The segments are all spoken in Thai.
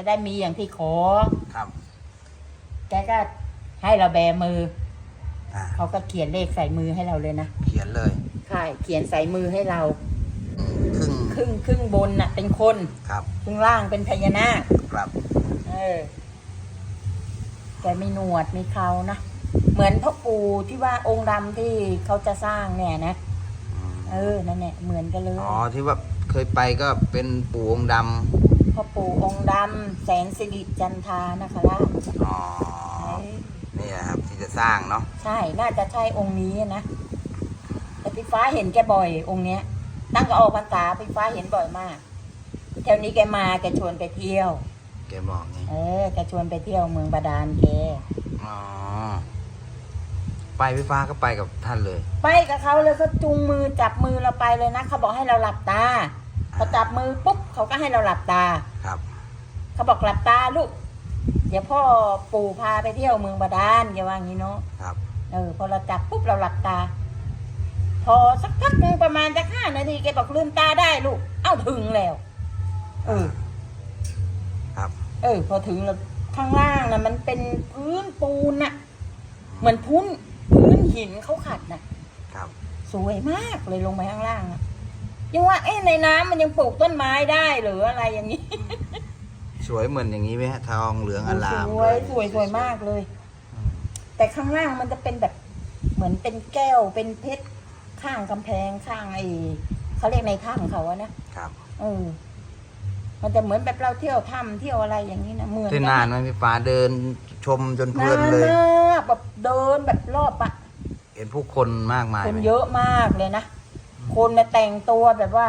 จะได้มีอย่างที่ขอ ครับ แกก็ให้เราแบมืออ่าเขาก็เขียนเลขใส่มือให้เราเลยนะเขียนเลย ใช่เขียนใส่มือให้เรา ครึ่งครึ่งครึ่งบนน่ะ เป็นคนครับ ครึ่งล่างเป็นพญานาคครับ เออแกมีหนวดมีเขานะ เหมือนพ่อปู่ที่ว่าองค์ดำที่เขาจะสร้างเนี่ยนะอืมเออนั่นแหละเหมือนกันเลย อ๋อที่ว่าเคยไปก็เป็นปู่องค์ด พ่อปู่องค์ดำแสนสิริจันทานะคะล่าชำอ๋อเอ้ยนี่นะครับที่จะสร้างเนาะใช่น่าจะใช่องค์นี้นะแต่พี่ฟ้าเห็นแกบ่อยองค์เนี้ย ตั้งแต่ออกพรรษาพี่ฟ้าเห็นบ่อยมากแถวนี้แกมาแกชวนไปเที่ยว แกบอกนี่เออแกชวนไปเที่ยวเมืองบาดาลแกอ๋อไปพี่ฟ้าก็ไปกับท่านเลย ไปกับเขาเลยเขาจูงมือจับมือเราไปเลยนะเขาบอกให้เราหลับตา พอจับมือปุ๊บเขาก็ให้เราหลับตา ครับ เขาบอกหลับตาลูก เดี๋ยวพ่อปู่พาไปเที่ยวเมืองบาดาลแกว่างี้เนาะครับ เออ พอเราจับปุ๊บเราหลับตา พอสักพักหนึงประมาณจะห้านาทีแกบอกลืมตาได้ลูก เอ้าถึงแล้ว เออ ครับ เออ พอถึงแล้วข้างล่างนะมันเป็นพื้นปูนน่ะ เหมือนพื้นพื้นหินเขาขัดน่ะ ครับ สวยมากเลยลงไปข้างล่างอะ ยังว่าเอ๊ะในน้ำมันยังปลูกต้นไม้ได้หรืออะไรอย่างนี้สวยเหมือนอย่างนี้ไหมฮะทองเหลืองอลามสวยเลสวยสวยมากเลยอืมแต่ข้างล่างมันจะเป็นแบบเหมือนเป็นแก้วเป็นเพชรข้างกำแพงข้างไอ้เขาเรียกในถ้ำเขาอะนะครับเออมันจะเหมือนแบบเราเที่ยวถ้ำเที่ยวอะไรอย่างนี้นะเหมือนที่นานไหมพี่ฟ้าเดินชมจนเพลินานนเลยมากแบบเดินแบบรอบอะเห็นผู้คนมากมายคนไหมเยอะมากเลยนะ คนมาแต่งตัวแบบว่า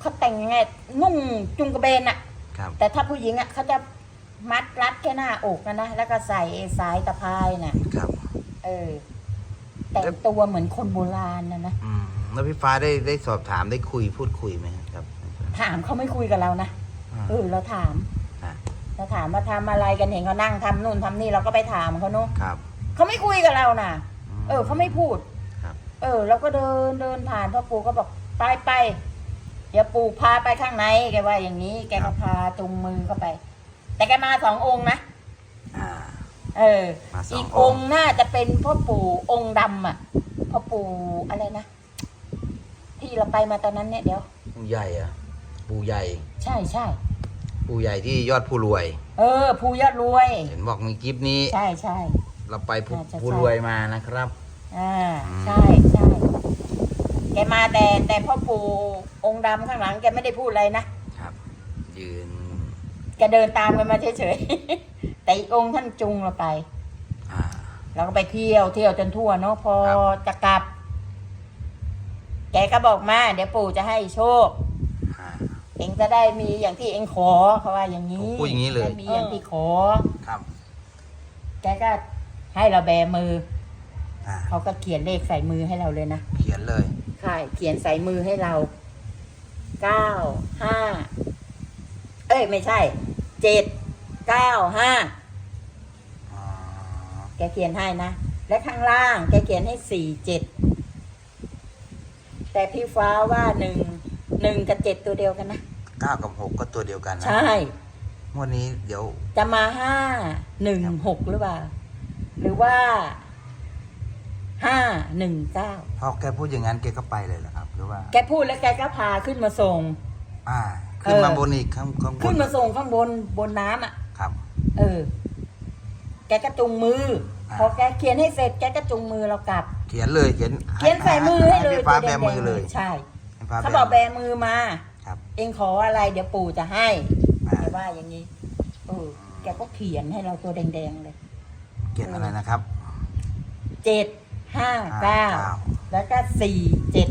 เขาแต่งยังไงนุ่งจุงกระเบนอะครับ แต่ถ้าผู้หญิงอะเขาจะมัดรัดแค่หน้าอกนะนะแล้วก็ใส่ไอ้สายตะพายน่ะ ครับ เออ แต่งตัวเหมือนคนโบราณนะนะอืมแล้วพี่ฟ้าได้ได้สอบถามได้คุยพูดคุยไหมครับถามเขาไม่คุยกับเรานะอ่า เออเราถามอ่าเราถามว่าทำอะไรกันเห็นเขานั่งทำนู่นทำนี่เราก็ไปถามเขาเนาะครับเขาไม่คุยกับเรานะมเออเขาไม่พูดครับ เออเราก็เดินเดินผ่านพ่อปู่ก็บอกไปไปเดี๋ยวปู่พาไปข้างในแกว่าอย่างนี้ แกก็พาจุงมือเข้าไป แต่แกมาสององค์นะอ่า เออ มาสองอีกอองงค์ ค์น่าจะเป็นพ่อปู่องค์ดำอะพ่อปู่อะไรนะที่เราไปมาตอนนั้นเนี่ยเดี๋ยว ปู่ใหญ่อะปู่ใหญ่ ใช่ใช่ปู่ใหญ่ที่ยอดผู้รวย เออ ภูยอดรวย เห็นบอกมีคลิปนี้ ใช่ใช่ เราไปผู้น่าจะผู้ใช่รวยมานะครับ อ่าอืมใช่ใช่แกมาแต่แต่พ่อปู่องค์ดำข้างหลังแกไม่ได้พูดอะไรนะครับ ยืนแกเดินตามกันมาเฉยๆ แต่อีกองค์ท่านจุงเราไปอ่าเราก็ไปเที่ยวเที่ยวจนทั่วเนาะพอครับจะกลับ แกก็บอกมา เดี๋ยวปู่จะให้โชค อ่า เองจะได้มีอย่างที่เองขอเขาว่าอย่างนี้พูดอย่างนี้เลย ได้มีอย่างที่ขอ ครับ แกก็ให้เราแบมือ อ่าเขาก็เขียนเลขใส่มือให้เราเลยนะ เขียนเลยใช่เขียนใส่มือให้เรา เก้า ห้า เอ้ย ไม่ใช่ เจ็ด เก้า ห้า อ๋อ แกเขียนให้นะ และข้างล่าง แกเขียนให้สี่เจ็ด แต่พี่ฟ้าว่าหนึ่ง หนึ่งกับเจ็ดตัวเดียวกันนะ เก้ากับหกก็ตัวเดียวกันนะใช่ งวดนี้เดี๋ยว จะมาห้า หนึ่ง หกหรือเปล่า หรือว่า ห้าหนึ่งเก้าพอแกพูดอย่างนั้นแกก็ไปเลยเหรอครับ หรือว่า แกพูดแล้วแกก็พาขึ้นมาส่ง อ่า ขึ้นมาเออบนอีกข้างข้างบขึ้นนมาส่งข้างบนบนน้ำอะ ครับ เออ แกก็จุงมืออ่าพอแกเขียนให้เสร็จแกก็จุงมือเรากลับ เขียนเลยเขียน เขียนใส่มือให้เลยพี่ฟ้าตัวแบดงมือๆเลย ใช่ให้ฟ้าเขาบอกแบมือมาครับเองขออะไรเดี๋ยวปู่จะให้อ่าแกว่าอย่างนี้ เออ แกก็เขียนให้เราตัวแดงๆเลย เขียนอะไรนะครับ เจ็ด ห้าห้าเก้าเก้าแล้วก็สี่เจ็ด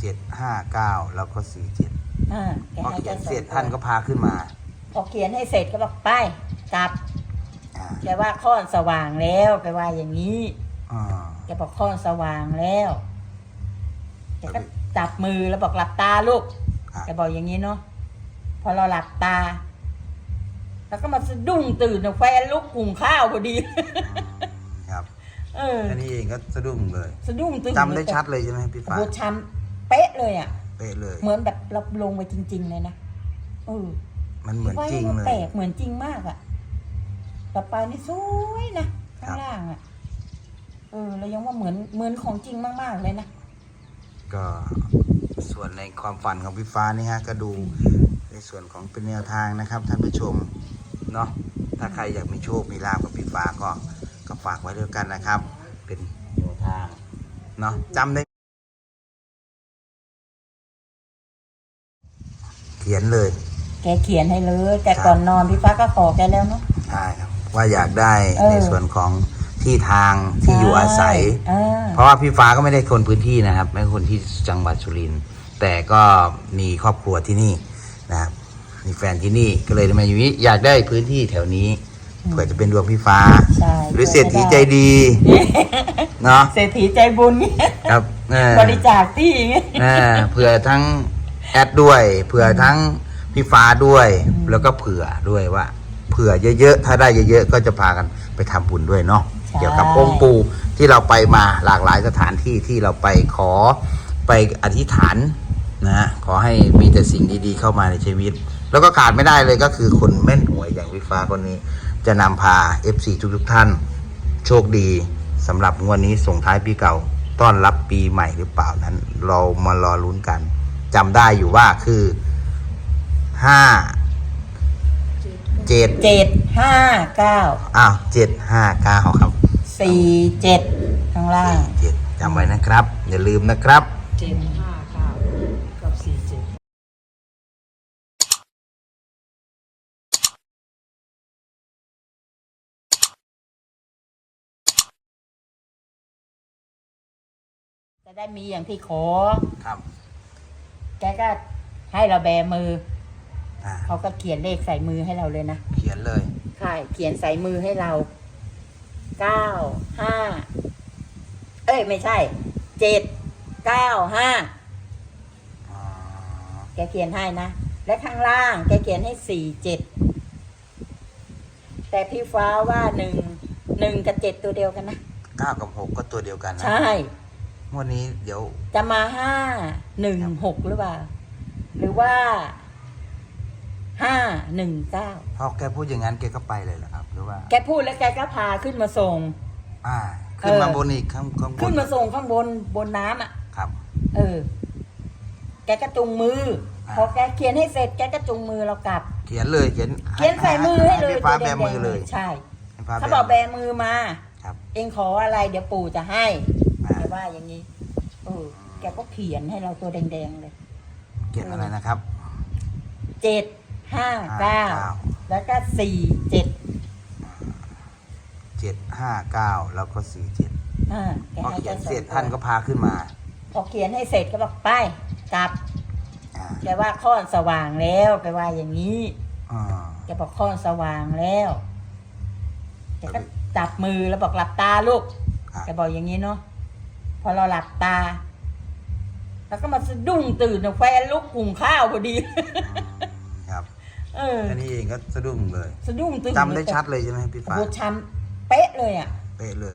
เจ็ดห้าเก้าแล้วก็สี่เจ็ดอ่าแกพอให้เขียนแค่สองเสร็จตัวท่านก็พาขึ้นมาพอเขียนให้เสร็จก็บอกไปกลับอ่าแกว่าข้อนสว่างแล้วแกว่าอย่างนี้อ่าแกบอกข้อนสว่างแล้วแกก็จับมือแล้วบอกหลับตาลูก ครับแกบอกอย่างนี้เนาะพอเราหลับตา แล้วก็มาสะดุ้งตื่นแฟนลุกหุงข้าวพอดีครับ เออ แค่นี้เองก็สะดุ้งเลยสะดุ้งตื่นจำได้ชัดเลยใช่ไหมพี่โอ้ฟ้าโหช้ำเป๊ะเลยอะ เป๊ะเลย เหมือนแบบเราลงไปจริง ๆ เลยนะเออมันเหมือนจริงไว้เลว่าแปลย กเหมือนจริงมากอะต่อไปนี่สวยนะข้างล่างอะเออเรายังว่าเหมือนเหมือนของจริงมากๆเลยนะ ก็ส่วนในความฝันของพี่ฟ้านี่ฮะก็ดูในส่วนของเป็นแนวทางนะครับ ท่านผู้ชมเนาะถ้าใครอยากมีโชคมีลาภกับพี่ฟ้าก็ ก็ฝากไว้ด้วยกันนะครับ เป็นแนวทางเนาะจำได้ เขียนเลย แกเขียนให้เลย แต่ครับก่อนนอนพี่ฟ้าก็ขอแกแล้วเนาะใช่ครับว่าอยากได้เออในส่วนของที่ทางที่อยู่อาศัยเออเพราะว่าพี่ฟ้าก็ไม่ได้คนพื้นที่นะครับ ไม่ใช่คนที่จังหวัดสุรินทร์แต่ก็มีครอบครัวที่นี่นะครับมีแฟนที่นี่ก็เลยมาอยู่นี้อยากได้พื้นที่แถวนี้ เผื่อจะเป็นดวงพี่ฟ้า ใช่หรือเศรษฐีใจดีเนาะเศรษฐีใจบุญเนี่ยครับเออบริจาคที่อย่างเงี้ยเออเผื่อทั้งแอดด้วยเผื่อทั้งพี่ฟ้าด้วย แล้วก็เผื่อด้วยว่า เผื่อเยอะๆถ้าได้เยอะๆก็จะพากันไปทำบุญด้วยเนาะใช่เกี่ยวกับองค์ปู่ที่เราไปมาหลากหลายสถานที่ที่เราไปขอไปอธิษฐานนะขอให้มีแต่สิ่งดีๆเข้ามาในชีวิต แล้วก็ขาดไม่ได้เลยก็คือคนแม่นหวยอย่างพี่ฟ้าคนนี้ จะนำพา FC ทุกๆท่าน โชคดีสำหรับงวดนี้ส่งท้ายปีเก่า ต้อนรับปีใหม่หรือเปล่านั้น เรามารอลุ้นกันจำได้อยู่ว่าคือห้าเจ็ดเจ็ดห้าเก้าอ้าวเจ็ดห้าเก้าครับสี่เจ็ดข้างล่างเจ็ดจำไว้นะครับ อย่าลืมนะครับเจ็ด จะได้มีอย่างที่ขอ ครับ แกก็ให้เราแบมืออ่าเขาก็เขียนเลขใส่มือให้เราเลยนะ เขียนเลย ใช่เขียนใส่มือให้เรา เก้า ห้า เอ้ย ไม่ใช่ เจ็ด เก้า ห้า อ๋อ แกเขียนให้นะ และข้างล่าง แกเขียนให้สี่เจ็ด แต่พี่ฟ้าว่าหนึ่ง หนึ่งกับเจ็ดตัวเดียวกันนะ เก้ากับหกก็ตัวเดียวกันนะใช่ งวดนี้เดี๋ยว จะมาห้าหนึ่งหกหรือเปล่า หรือว่าห้าหนึ่งเก้าพอแกพูดอย่างนั้นแกก็ไปเลยเหรอครับ หรือว่า แกพูดแล้วแกก็พาขึ้นมาส่ง อ่า ขึ้นมาเออบนอีกข้างข้างบขึ้นนมาส่งข้างบนบนน้ำอะ ครับ เออ แกก็จุงมืออ่าพอแกเขียนให้เสร็จแกก็จุงมือเรากลับ เขียนเลยเขียน เขียนใส่มือให้เลยพี่ฟ้าตัวแบดงมือๆเลย ใช่ให้ฟ้าเขาบอกแบมือมาครับเองขออะไรเดี๋ยวปู่จะให้อ่า แกว่าอย่างนี้เออแกก็เขียนให้เราตัวแดงๆเลยเขียนอะไรนะครับ เจ็ดห้าเก้าห้าเก้าแล้วก็สี่เจ็ดเจ็ดห้าเก้าแล้วก็สี่เจ็ดอ่าแกพอให้เขียนแค่สองเสร็จตัวท่านก็พาขึ้นมา พอเขียนให้เสร็จก็บอกไปกลับอ่าแกว่าข้อนสว่างแล้วแกว่าอย่างนี้อ่าแกบอกข้อนสว่างแล้วแกก็จับมือแล้วบอกหลับตาลูกครับแกบอกอย่างนี้เนาะ พอเราหลับตา แล้วก็มาสะดุ้งตื่นแฟนลุกหุงข้าวพอดี ครับเออ แค่นี้เองก็สะดุ้งเลยสะดุ้งตื่นจำได้ชัดเลยใช่ไหมพี่โอ้ฟ้าโหช้ำเป๊ะเลยอะ เป๊ะเลย